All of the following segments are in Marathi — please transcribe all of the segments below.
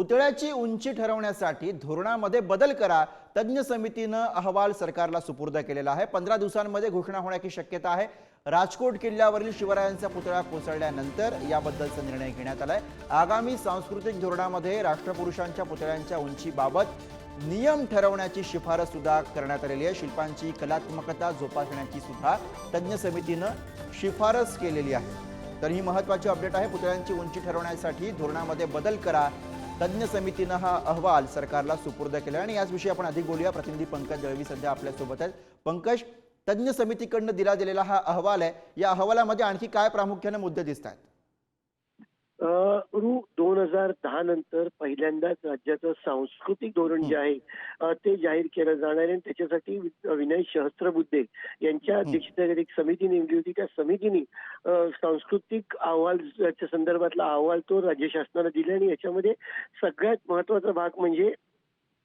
पुतळ्याची उंची ठरवण्यासाठी धोरणामध्ये बदल करा तज्ज्ञ समितीनं अहवाल सरकारला सुपूर्द केलेला आहे. पंधरा दिवसांमध्ये घोषणा होण्याची शक्यता आहे. राजकोट किल्ल्यावरील शिवरायांचा पुतळा कोसळल्यानंतर याबद्दलचा निर्णय घेण्यात आलाय. आगामी सांस्कृतिक धोरणामध्ये राष्ट्रपुरुषांच्या पुतळ्यांच्या उंचीबाबत नियम ठरवण्याची शिफारस सुद्धा करण्यात आलेली आहे. शिल्पांची कलात्मकता जोपासण्याची सुद्धा तज्ज्ञ समितीनं शिफारस केलेली आहे. तर ही महत्वाची अपडेट आहे. पुतळ्यांची उंची ठरवण्यासाठी धोरणामध्ये बदल करा तज्ज्ञ समितीनं हा अहवाल सरकारला सुपूर्द केला आणि याचविषयी आपण अधिक बोलूया. प्रतिनिधी पंकज दळवी सध्या आपल्यासोबत आहेत. पंकज तज्ज्ञ समितीकडनं दिला गेलेला हा अहवाल आहे. या अहवालामध्ये आणखी काय प्रामुख्याने मुद्दे दिसत आहेत रु दोन हजार दहा नंतर पहिल्यांदाच राज्याचं सांस्कृतिक धोरण जे आहे ते जाहीर केलं जाणार आहे. आणि त्याच्यासाठी विनय सहस्त्रबुद्धे यांच्या अध्यक्षतेखाली एक समिती नेमली होती. त्या समितीने सांस्कृतिक अहवालच्या संदर्भातला अहवाल तो राज्य शासनाला दिला आणि याच्यामध्ये सगळ्यात महत्त्वाचा भाग म्हणजे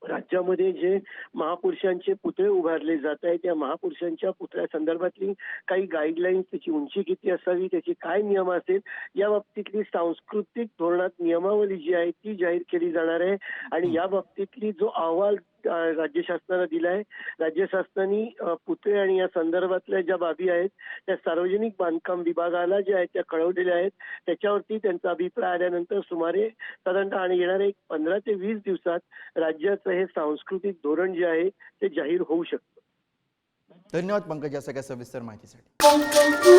राज्यामध्ये जे महापुरुषांचे पुतळे उभारले जात आहेत त्या महापुरुषांच्या पुतळ्या संदर्भातली काही गाईडलाईन्स त्याची उंची किती असावी त्याचे काय नियम असेल या बाबतीतली सांस्कृतिक धोरणात नियमावली जी आहे ती जाहीर केली जाणार आहे. आणि या बाबतीतली जो अहवाल राज्य शासनाला दिला आहे राज्य शासनाने पुतळे आणि या संदर्भातल्या ज्या बाबी आहेत त्या सार्वजनिक बांधकाम विभागाला ज्या आहेत त्या कळवलेल्या आहेत. त्याच्यावरती त्यांचा अभिप्राय आल्यानंतर सुमारे साधारणतः आणि येणाऱ्या एक पंधरा ते वीस दिवसात राज्याचं हे सांस्कृतिक धोरण जे आहे ते जाहीर होऊ शकतं. धन्यवाद पंकज या सगळ्या सविस्तर माहितीसाठी.